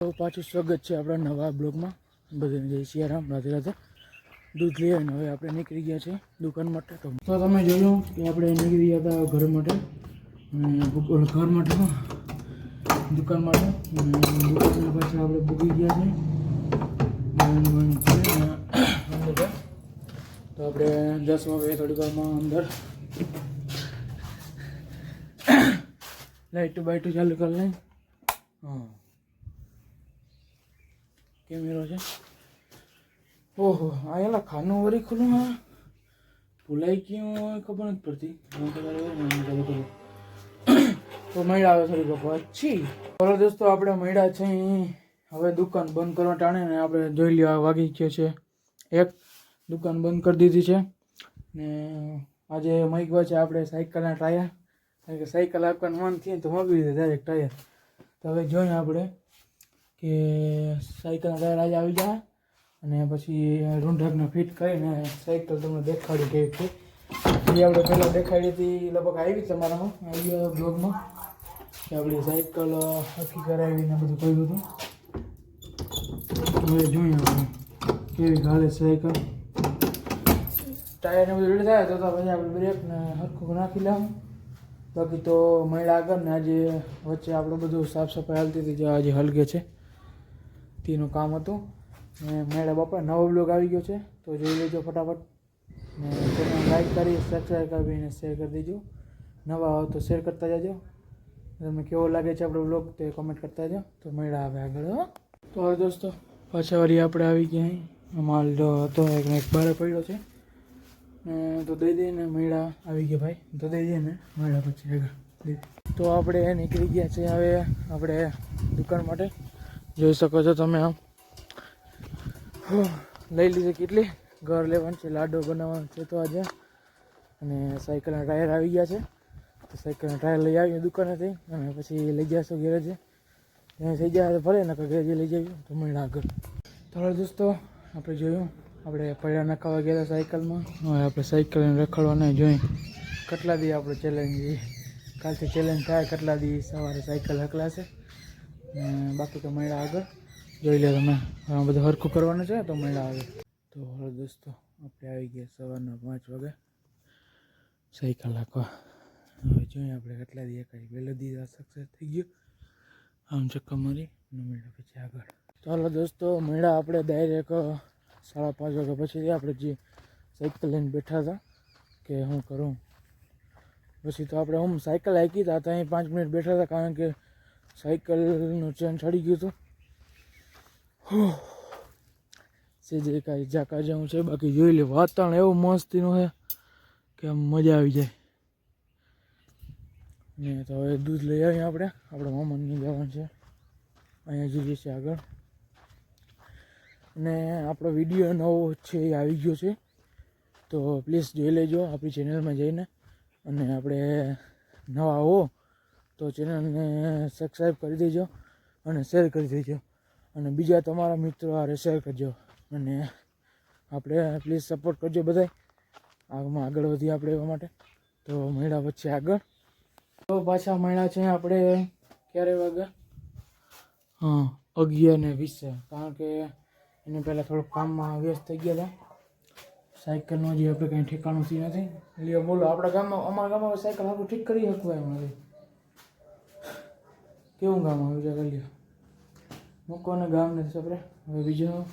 તો પાછું સ્વાગત છે આપણા નવા બ્લોગમાં. બધાને જય સિયારામ રાધે રાધે. દૂધ લઈ આવીને હવે આપણે નીકળી ગયા છે દુકાન માટે. તો તો તમે જોયું કે આપણે નીકળી ગયા હતા ઘર માટે. ઘર માટે દુકાન માટે. અને દુકાનની પાછળ આપણે ભૂગી ગયા છે અને. તો આપણે દસ વાગે થોડીક વારમાં અંદર. લાઈટ બાઈટ ચાલુ કરી લઈ હા. કેમેરો છે. ઓહો, આ એલા ખાનું વરી ખુલ્લું હા. ભૂલાઈ ગયું ખબર નથી પડતી. તો ચાલુ મળ્યા આવે થોડીક પછી બોલો દોસ્તો, આપણે મળ્યા છે હવે દુકાન બંધ કરવા ટાણે ને આપણે જોઈ લઈએ વાગી ગયો છે એક. દુકાન બંધ કરી દીધી છે. ને આજે મૈગવા છે આપણે સાયકલના ટાયર. કારણ કે સાયકલ આપવાનું મન થયું તો મગવી દીધા એક ટાયર. તો હવે જોઈએ આપણે. કે સાયકલના ટાયર આજે આવી જાય અને પછી રૂંઢકને ફિટ કરીને સાયકલ તમને દેખાડી કેવી છે એ આપણે પહેલાં દેખાડી હતી લગભગ આવી તમારામાં આવી ગયા બ્લોગમાં, કે આપણી સાયકલ હકી કરાવીને બધું કહ્યું હતું. હવે જોઈએ આપણે કેવી ગાલે સાયકલ. ટાયરને બધું રેડી થાય તો તો પછી આપણે બ્રેકને હરખું નાખી લેવું બાકી તો મહિલા આગળ ને આજે વચ્ચે આપણું બધું સાફ સફાઈ હાલતી હતી, જે આજે હલકે છે. તેનું કામ હતું. ને મેળા બાપા, નવો બ્લોગ આવી ગયો છે. તો જોઈ લેજો ફટાફટ. ને ચેનલ લાઈક કરી સબસ્ક્રાઈબ કરીને શેર કરી દેજો. નવા હોય તો શેર કરતા જજો. તમને કેવો લાગે છે આપણો બ્લોગ તે કોમેન્ટ કરતા જજો. તો મેળા આવે આગળ તો હવે દોસ્તો, પાછા વળી આપણે આવી ગયા અમારો જો હતો, એક એક બારે પડ્યો છે. ને તો દઈ દઈને મેળા. આવી ગયા ભાઈ. તો દઈ દઈએ ને મેળા પછી આગળ. તો આપણે નીકળી ગયા છે હવે આપણે દુકાન માટે. જોઈ શકો છો તમે આમ. લઈ લીધી કેટલી? ઘર લેવાનું છે, લાડો બનાવવાનો છે તો આજે. અને સાયકલના ટાયર આવી ગયા છે. તો સાયકલના ટાયર લઈ આવીએ દુકાનેથી. અને પછી લઈ જઈશું ગેરેજે ત્યાં થઈ ગયા તો ભલે નકર ગેરેજે લઈ જઈએ તો મળ્યા આગળ. તો દોસ્તો, આપણે જોયું. આપણે પડ્યા નખાવા ગયા હતા સાયકલમાં. હવે આપણે સાયકલને રખડવાને જોઈ. કેટલા દી આપણે ચેલેન્જ કાલથી ચેલેન્જ થાય, કેટલા દી સવારે સાયકલ હકલાશે બાકી તો મળ્યા આગળ. જોઈ લે તમે આ બધું હરખું કરવાનું છે, તો મળ્યા આવે તો હવે દોસ્તો, આપણે આવી ગયા સવારના પાંચ વાગે. સાયકલ હાંકવા હવે જોઈએ આપણે કેટલા દી કાંઈ પહેલો દી સક્સેસ થઈ ગયો. આમ ચક્કર મારી મેળા પછી આગળ. ચાલો દોસ્તો મેળા આપણે ડાયરેક્ટ સાડા પાંચ વાગ્યા પછી આપણે જે સાયકલ લઈને બેઠા હતા, કે હું કરું. પછી તો આપણે હું સાયકલ હાંકી હતા ત્યાં પાંચ મિનિટ બેઠા હતા, કારણ કે સાયકલનું ચેન ચડી ગયું હતું. જે જે કાંઈ ઝાકા જેવું છે. બાકી જોઈ લે, વાતાવરણ એવું મસ્તીનું છે કે મજા આવી જાય. ને તો હવે દૂધ લઈ આવીએ આપણે. આપણા મામાની જવાનું છે. અહીંયા જઈએ છીએ આગળ. ને આપણો વીડિયો નવો છે એ આવી ગયો છે. તો પ્લીઝ જોઈ લેજો આપણી ચેનલમાં જઈને. અને આપણે નવા હો. તો ચેનલને સબસ્ક્રાઈબ કરી દેજો અને શેર કરી દેજો. અને બીજા તમારા મિત્રો હારે શેર કરજો. અને આપણે પ્લીઝ સપોર્ટ કરજો બધાય. આગમાં આગળ વધીએ આપણે એવા માટે. તો મહિલા વચ્ચે આગળ. તો પાછા મહિલા છે આપણે ક્યારે વાગ્યા હા, અગિયાર ને વીસે કારણ કે એને પહેલાં થોડુંક કામમાં વ્યસ્ત થઈ ગયા હતા. સાયકલનો હજી આપણે કંઈ ઠેકાણું નથી. લ્યો બોલો, આપણા ગામમાં, અમારા ગામમાં સાયકલ આપણું ઠીક કરી શકવા એમ નથી. કેવું ગામ આવ્યું છે લ્યો મૂકો ને ગામ નથી આપણે હવે બીજું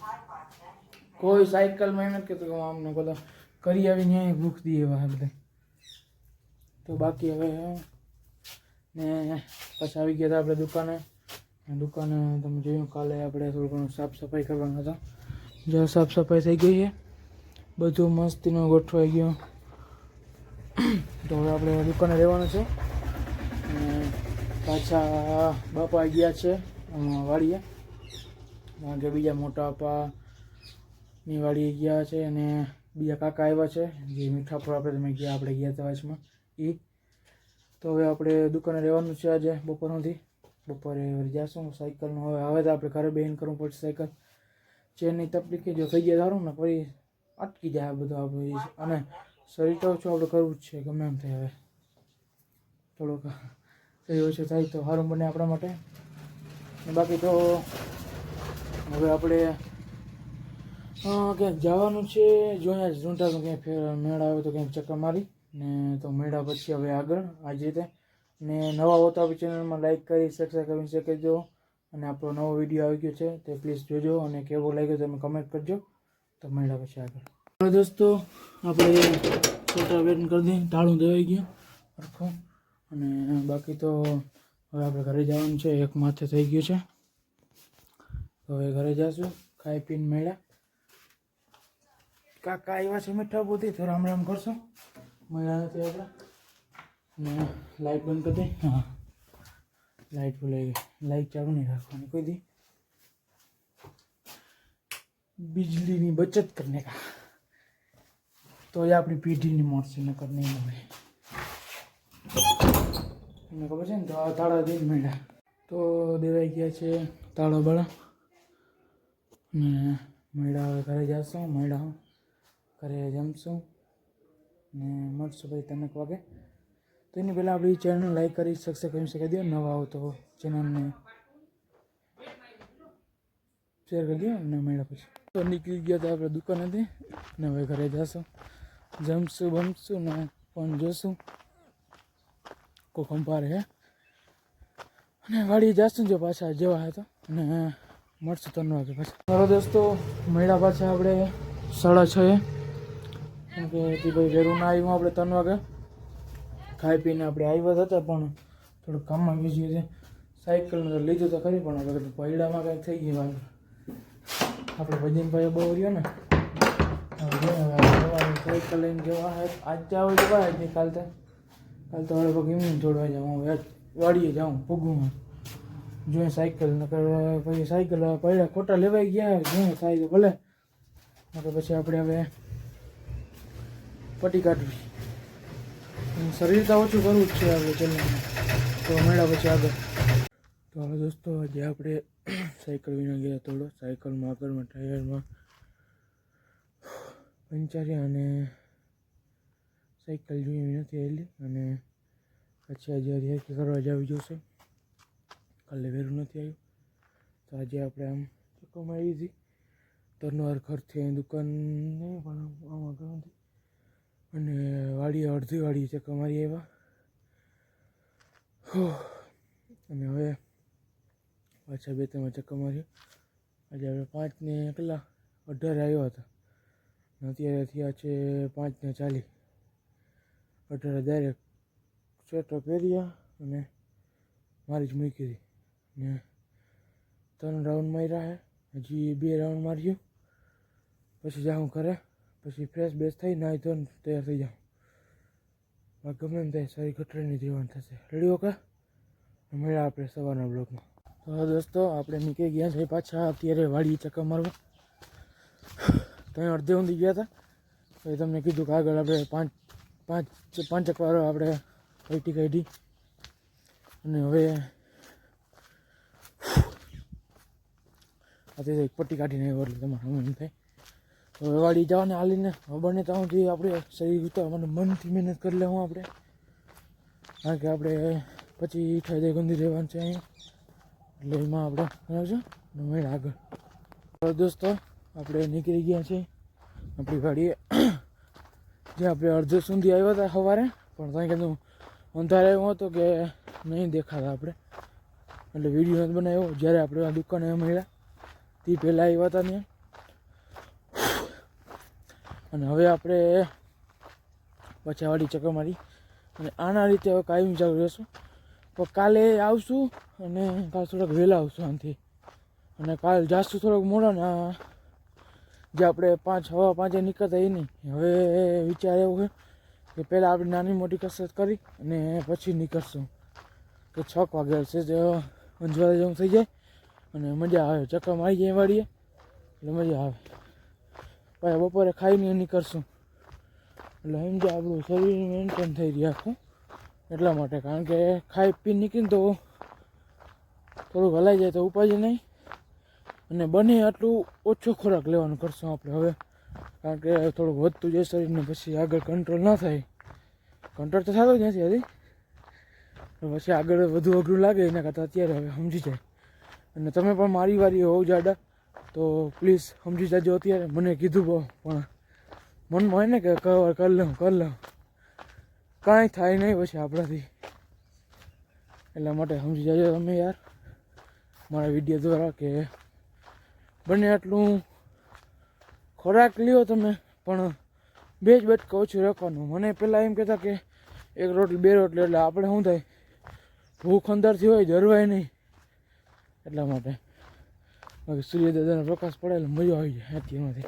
કોઈ સાયકલમાં એમ નથી કહેતું કે આમને બધા કરી આવીને અહીં ભૂખ દઈએ એવા બધા. તો બાકી હવે ને પછી આવી ગયા હતા આપણે દુકાને. દુકાને તમે જોયું, કાલે આપણે થોડું ઘણું સાફ સફાઈ કરવાના હતા. જો સાફ સફાઈ થઈ ગઈ છે. બધું મસ્તીનું ગોઠવાઈ ગયું. તો હવે આપણે દુકાને રહેવાનું છે. પાછા બાપા ગયા છે વાડીએ. કે બીજા મોટા બાપાની વાડીએ ગયા છે અને બીજા કાકા આવ્યા છે. જે મીઠાપુર આપણે તમે ગયા, આપણે ગયા હતા વાચમાં. એ તો હવે આપણે દુકાને રહેવાનું છે આજે બપોર બપોરે જઈશું સાયકલનું હવે હવે તો આપણે ઘરે બેન કરવું પડશે સાયકલ. ચેનની તકલીફ જો થઈ જાય સારું ને ફરી અટકી જાય આ બધું આપણે. અને શરીર તો ઓછું આપણે કરવું જ છે, ગમે એમ થાય હવે. થોડુંક શરીર છે થાય તો સારું બને આપણા માટે. બાકી તો હવે આપણે ક્યાંક જવાનું છે જોયા ઝૂંટાનું ક્યાંક ફેર, મેળા આવે તો ક્યાંક ચક્કર મારી. ને તો મેળા પછી હવે આગળ, આ જ રીતે. ને નવા હોતા આપણી ચેનલમાં લાઈક કરી સબસ્ક્રાઈબ કરી શકે જો અને આપણો નવો વીડિયો આવી ગયો છે, તે પ્લીઝ જોજો અને કેવો લાગ્યો તમે કમેન્ટ કરજો. તો મેળા પછી આગળ. હવે દોસ્તો, આપણે છોટા વેટ કરી દઈએ ટાળું દેવાઈ ગયું. સરખું અને બાકી તો હવે આપણે ઘરે જવાનું છે, એક માથે થઈ ગયું છે. હવે ઘરે જશું, ખાઈ પીને મળ્યા. કાકા આવ્યા છે મીઠા બુદ્ધિ તો રામ રામ કરશો. મળ્યા નથી આપણે. ને લાઈટ બંધ કરી દઈ હા. લાઈટ ભૂલાઈ ગઈ લાઈટ ચાલુ નહીં રાખવાની. કોઈ દી. બિજલીની બચત કરીને કા તો એ આપણી પેઢીની મળશે, નકર નહીં મળે. તમને ખબર છે ને, તો તાળા દઈ મેળા તો દેવાઈ ગયા છે તાળા બાળા ને મળ્યા ઘરે જશું, મળ્યા ઘરે જમશું. ને મળશું ભાઈ તમે વાગે. તો એની પહેલાં આપણી ચેનલ લાઈક કરી શકશે કરી શકે દો નવા આવો તો ચેનલને શેર કરી દો અને મળ્યા પછી. તો નીકળી ગયા હતા આપણે દુકાન હતી ને હવે ઘરે જશું. જમશું બમશું ને પણ જોશું. કોઈ કંપારે હે. અને વાડી જશું જો પાછા જેવા હતા. અને મળશું ત્રણ વાગે પાછા. મારો દોસ્તો મેળા પાછા આપણે સાડા છ કેમ કે ભાઈ વહેલું ના આવ્યું આપણે ત્રણ વાગે. ખાઈ પીને આપણે આવ્યા હતા, પણ થોડું કામમાં બીજી હતી. સાયકલનું લીધું તો ખરી, પણ આપણે પૈડામાં કંઈક થઈ ગયું આપણે ભજનભાઈ બહુ રહ્યો ને. હવે હવે સાયકલ લઈને જવા આજ જાવ જવા કાલ તો. કાલ તો હવે પગ એમને જોડવા જાઉં હવે વાડીએ જાઉં પગું જોઈએ સાયકલ નકર પછી સાયકલ પડ્યા ખોટા લેવાઈ ગયા જોઈએ થાય તો ભલે નકર પછી આપણે હવે પટી કાઢવી અને શરીર તો ઓછું કરવું જ છે આપણે ચલવાનું તો મેળા પછી આગળ. તો હવે દોસ્તો, આજે આપણે સાયકલ વિના ગયા થોડો. સાયકલમાં, આગળમાં, ટાયરમાં પંચાર્યા અને સાયકલ જોઈ નથી આવેલી. અને પછી આજે હરિયાકી કરવા જવી જોશે. કાલે વેરું નથી આવ્યું. તો આજે આપણે આમ ચક્કોમાં આવી તરનવાર ખર્ચે દુકાન નહીં પણ આમ આગળ નથી. અને વાડીએ અડધી વાડી ચક્કા મારી આવ્યા. અને હવે પાછા બે ત્રણ ચક્કર માર્યો. આજે આપણે પાંચને કેટલા અઢારે આવ્યા હતા. અત્યારે થયા છે પાંચને ચાલી અઢારે ડાયરેક્ટ સ્વેટર પહેર્યા અને મારી જ મૂકી હતી ને ત્રણ રાઉન્ડ માર્યા છે હજી બે રાઉન્ડ માર્યું પછી જાઉં ઘરે પછી ફ્રેશ બેસ થઈ નાહી ધોઈને તૈયાર થઈ જાઉં બાકી ગમે એમ થાય સારી ગટરની જીવન થશે રેડી ઓકે મળ્યા આપણે સવારના બ્લોગમાં તો હવે દોસ્તો આપણે નીકળી ગયા છે પાછા અત્યારે વાડી ચક્કર મારવા ત્યાં અડધે ઊંધી ગયા હતા તો એ તમને કીધું કે આગળ આપણે પાંચ પાંચ પાંચ વાર આપણે કઈટી કાઢી. અને હવે અત્યારે એક પટ્ટી કાઢીને આવ્યો એટલે તમારે એમ થાય. હવે વાડી જવાને હાલીને બને ત્યાં સુધી આપણે શરીર ઉતારવાનું મનથી મહેનત કરી લેવું આપણે. કારણ કે આપણે પછી ઠાઈ ગંદી રહેવાનું છે અહીંયા. એટલે એમાં આપણે બરાબર છે મેળ આગળ. દોસ્તો, આપણે નીકળી ગયા છે આપણી ગાડીએ જે આપણે અડધો સુધી આવ્યા હતા સવારે, પણ ત્યાં કીધું અંધારે એવું હતું કે નહીં દેખાતા આપણે. એટલે વીડિયો નથી બનાવ્યો. જ્યારે આપણે આ દુકાને મળ્યા, તે પહેલાં આવ્યા હતા ત્યાં. અને હવે આપણે પાછા વાડી ચક્કર મારી. અને આના રીતે હવે કાયમ ચાલુ રહેશું. પણ કાલે આવશું અને કાલ થોડાક વહેલા આવશું આનાથી. અને કાલ જાશું થોડોક મોડા ને જે આપણે પાંચ હવા પાંચે નીકળતા એ નહીં હવે વિચાર એવો છે કે પહેલાં આપણે નાની મોટી કસરત કરી અને પછી નીકળશું. કે છ વાગે છે જે અંજવાળા જેવું થઈ જાય અને મજા આવે. ચક્કર મારી જાય વાળીએ એટલે મજા આવે. પછી બપોરે ખાઈને નીકળશું. એટલે સમજે આપણું શરીર મેન્ટેન થઈ રહ્યા છે એટલા માટે કારણ કે ખાઈ પી નીકળીને તો થોડુંક હલાઈ જાય તો ઉપાય નહીં. અને બને આટલું ઓછો ખોરાક લેવાનું કરશું આપણે હવે. કારણ કે થોડુંક વધતું જાય શરીરને પછી આગળ કંટ્રોલ ના થાય. કંટ્રોલ તો થતો જ નથી હજી. પછી આગળ વધુ અઘરું લાગે એના કરતાં અત્યારે હવે સમજી જાય. અને તમે પણ મારી વારી હોવ જાડા, તો પ્લીઝ સમજી જાજો અત્યારે. મને કીધું બહુ, પણ મનમાં હોય ને કે કવર કરી લઉં કરી લઉં. કાંઈ થાય નહીં પછી આપણાથી. એટલા માટે સમજી જાજો તમે યાર. મારા વીડિયો દ્વારા કે બને આટલું ખોરાક લ્યો તમે, પણ બે જ બટકા ઓછું રાખવાનું. મને પહેલાં એમ કહેતા કે એક રોટલી, બે રોટલી, એટલે આપણે શું થાય? ભૂખ અંદરથી હોય જરવાય નહીં એટલા માટે. બાકી સૂર્યદાદાનો પ્રકાશ પડે એટલે મજા આવી જાય અત્યારમાંથી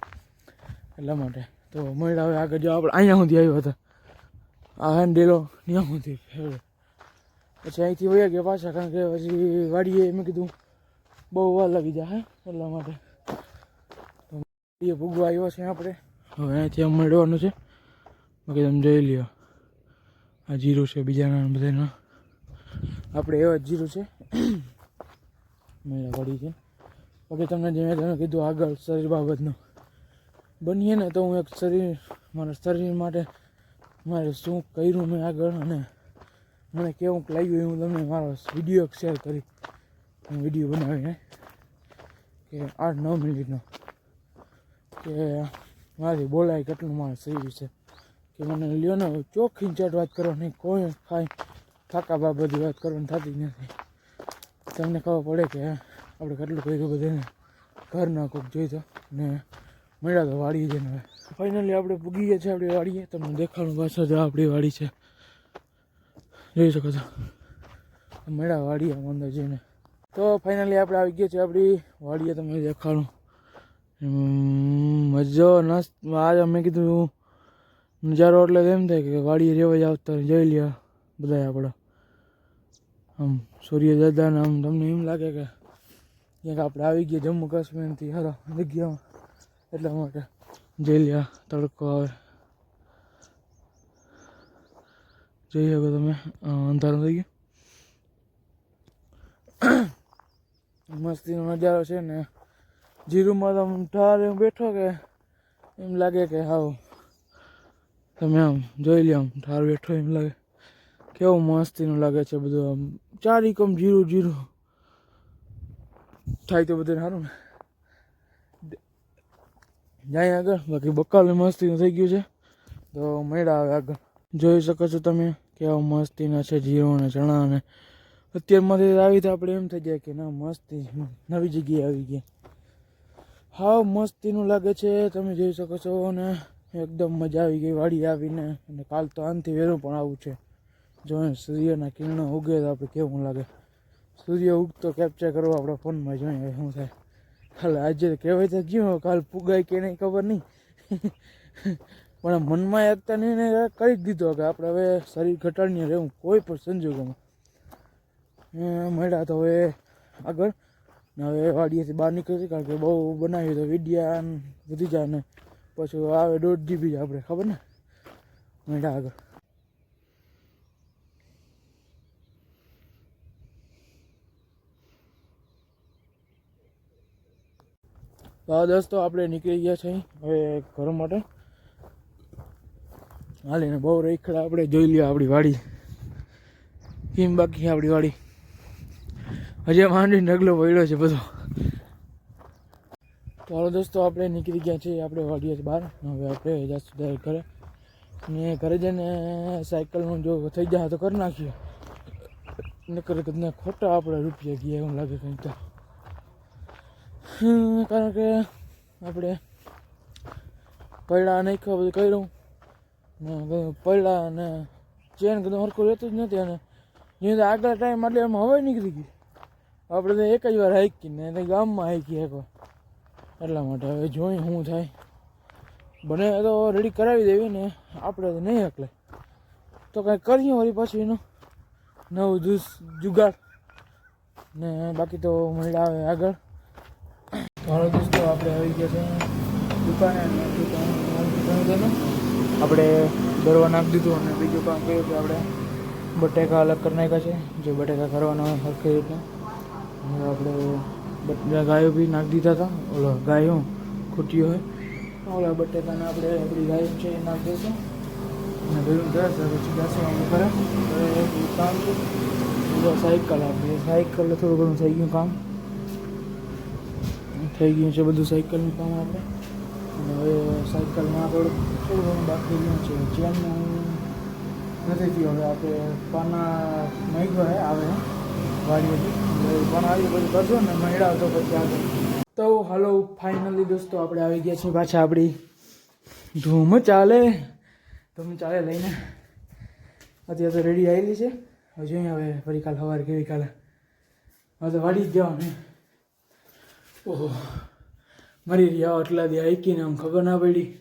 એટલા માટે. તો મળ્યા હવે આગળ જો આપણે અહીંયા સુધી આવ્યો હતા. આ હેન્ડેલો ત્યાં સુધી. પછી અહીંથી વયા ગયા પાછા, કારણ કે પછી વાડીએ મેં કીધું, બહુ વાર લાગી જાય હે, એટલા માટે. વાડીએ ભૂગવા આવ્યો છે આપણે. હવે અહીંથી આમ મળવાનું છે. બાકી તમે જોઈ લ્યો. આ જીરું છે બીજાના બધાના. આપણે એવા જ જીરું છે. મેળા પડી છે. બાકી તમને જે મેં તમે કીધું આગળ શરીર બાબતનું. બનીએ ને તો હું એક શરીર મારા શરીર માટે મારે શું કર્યું મેં આગળ અને મને કેવું લાગ્યું એ હું તમને મારો વીડિયો શેર કરી. હું વીડિયો બનાવીને કે આઠ નવ મિનિટનો કે મારી બોલાય કેટલું માણસ શરીર છે. કે મને લ્યો ને, ચોખ્ખી ચાટ વાત કરવાની, કોઈ ખાઈ થાકા બા બધી વાત કરવાની થતી નથી. તમને ખબર પડે કે આપણે કેટલું કર્યું બધાને ઘરના કોઈક જોઈ તો ને મળ્યા તો વાડીએ છે હવે. ફાઇનલી આપણે પૂગી ગયા છે આપણી વાડીએ. તમને દેખાડું પાછળ જો આપણી વાડી છે. જોઈ શકો છો. મળ્યા વાડીએ અંદર જઈને. તો ફાઇનલી આપણે આવી ગયા છે આપણી વાડીએ, તમને દેખાડું. મજો નસ આજે મેં કીધું નજારો એટલે એમ થાય કે વાડીએ રેવા જાવ તો જઈ લ્યો બધા આપણે આમ સૂર્ય દાદાને આમ તમને એમ લાગે કે ક્યાંક આપણે આવી ગયા જમ્મુ કાશ્મીરથી હારા, જગ્યામાં. એટલા માટે જઈ લ્યા, તડકો આવે. જઈ શકો તમે. અંધારું થઈ ગયું. મસ્તીનો નજારો છે ને. જીરુમાં તો આમ ઠાર બેઠો કે એમ લાગે કે હાવ તમે આમ જોઈ લે આમ ઠાર બેઠો એમ લાગે. કેવું મસ્તીનું લાગે છે બધું આમ. ચારિકમ જીરું જીરું. થાય તો બધું સારું ને. જાય આગળ, બાકી બકાલ મસ્તીનું થઈ ગયું છે. તો મેળા આવે આગળ. જોઈ શકો છો તમે કેવા મસ્તીના છે જીરો અને ચણા અને અત્યારમાંથી આવી તો આપણે એમ થઈ જાય કે ના, મસ્તી નવી જગ્યાએ આવી ગયા હાવ મસ્તીનું લાગે છે, તમે જોઈ શકો છો અને એકદમ મજા આવી ગઈ વાડી આવીને. અને કાલ તો આનથી વહેલું પણ આવું છે. જો સૂર્યના કિરણો ઉગે તો આપણે કેવું લાગે. સૂર્ય ઉગતો કેપ્ચર કરવો આપણા ફોનમાં જોઈએ શું થાય. ખાલી આજે કહેવાય તો ગયો, કાલ પુગાય કે નહીં ખબર નહીં. પણ મનમાં એકતા નહીં કરી જ દીધો કે આપણે હવે શરીર ઘટાડીને રહેવું કોઈ પણ સંજોગોમાં. મળ્યા તો હવે આગળ. હવે વાડીએથી બહાર નીકળી કારણ કે બહુ બનાવ્યું તો વિડિયા વધી જાય ને પછી આવે દોઢ જીબી આપણે, ખબર ને? મેળા આગળ. તો દોસ્તો આપણે નીકળી ગયા છે હવે ઘર માટે. હાલીને બહુ રેખડા આપણે જોઈ લઈએ આપણી વાડી. કેમ બાકી આપણી વાડી? હજી માંડી ઢગલો પડ્યો છે બધો. ચાલો દોસ્તો, આપણે નીકળી ગયા છીએ, આપણે વાડીએ બહાર. હવે આપણે જાસ્ત સુધી ઘરે. ને ઘરે જઈને સાયકલનું જો થઈ જાય તો કરી નાખીએ. નકર કદને ખોટા આપણે રૂપિયા ગયા એવું લાગે કંઈક તો. કારણ કે આપણે પૈડા નહીં ખબર બધું કર્યું. ને પડલા પૈડા અને ચેન કદું હરખું રહેતું જ નથી અને આગળ ટાઈમ એટલે એમાં હવે નીકળી ગઈ. આપણે તો એક જ વાર હાઈકી ને ગામમાં હાઈકી એકવાર એટલા માટે હવે જોઈ શું થાય. બને તો રેડી કરાવી દેવી ને આપણે તો નહીં એકલે તો કાંઈ કરીએ વળી પાછું એનું નવું જુસ જુગાડ ને બાકી તો મળ્યા આવે આગળ. ઘણો દોસ્તો, આપણે આવી ગયા છે દુકાને. આપણે દરવા નાખી દીધું અને બીજું કામ કર્યું કે આપણે બટેકા અલગ કરી નાખ્યા છે. જે બટેકા કરવાના હોય સરખી રીતના આપણે બધા ગાયો બી નાખી દીધા હતા ઓલો ગાયો ખૂટીઓ હોય ઓલા બટેકાને આપણે આપણી ગાયો છે એ નાખી દઈશું અને ભેગું કરે છે પછી બેસવાનું કરે હવે એક કામ છે બીજા સાયકલ આપણે સાયકલ થોડું ઘણું થઈ ગયું કામ થઈ ગયું છે બધું સાયકલનું કામ આપણે અને હવે સાયકલમાં થોડું થોડું ઘણું બાકી રહ્યું છે ચેનનું નથી થયું હવે આપણે પાના મહિગો હે આવે વાડીએથી એટલે પણ આવી બધું કરજો ને મળ્યા તો પછી આગળ તો હાલો ફાઇનલી દોસ્તો, આપણે આવી ગયા છીએ પાછા આપણી ધૂમ ચાલે. ધૂમ ચાલે લઈને. અત્યારે તો રેડી આવેલી છે. હવે જોઈએ હવે ફરી કાલ સવારે કેવી કાલે. હવે તો વાડી જ જવાનું. ઓહો. મરી રહ્યા આટલા દી આઈકીને આમ ખબર ના પડી.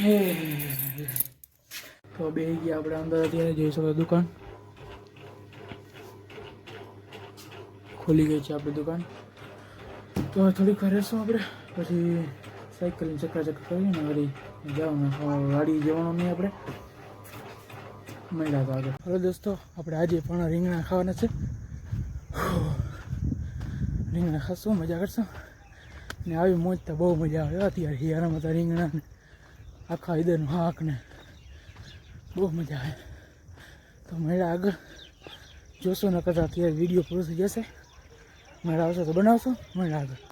હે. તો બે ગયા આપણે અંદર અત્યારે, જઈ શકો દુકાન. ખોલી ગઈ છે આપણી દુકાન. તો થોડીક વાર રહેશું આપણે, પછી સાયકલની ચક્કર ચક્કર કરીએ ને વળી જવાનું. વાડી જવાનું નહીં આપણે. મળ્યા તો આગળ. હવે દોસ્તો, આપણે આજે પણ રીંગણા ખાવાના છે. રીંગણા ખાશું, મજા કરશું. ને આવી મોજ તો બહુ મજા આવે. અત્યારે હિયારામાં તો રીંગણા આખા ઈદરનું હાક ને બહુ મજા આવે. તો મળ્યા આગળ. જોશો ને કદાચ અત્યારે વીડિયો પૂરો થઈ જશે. મળ્યા આવશે તો બનાવશો? મળ્યા આગળ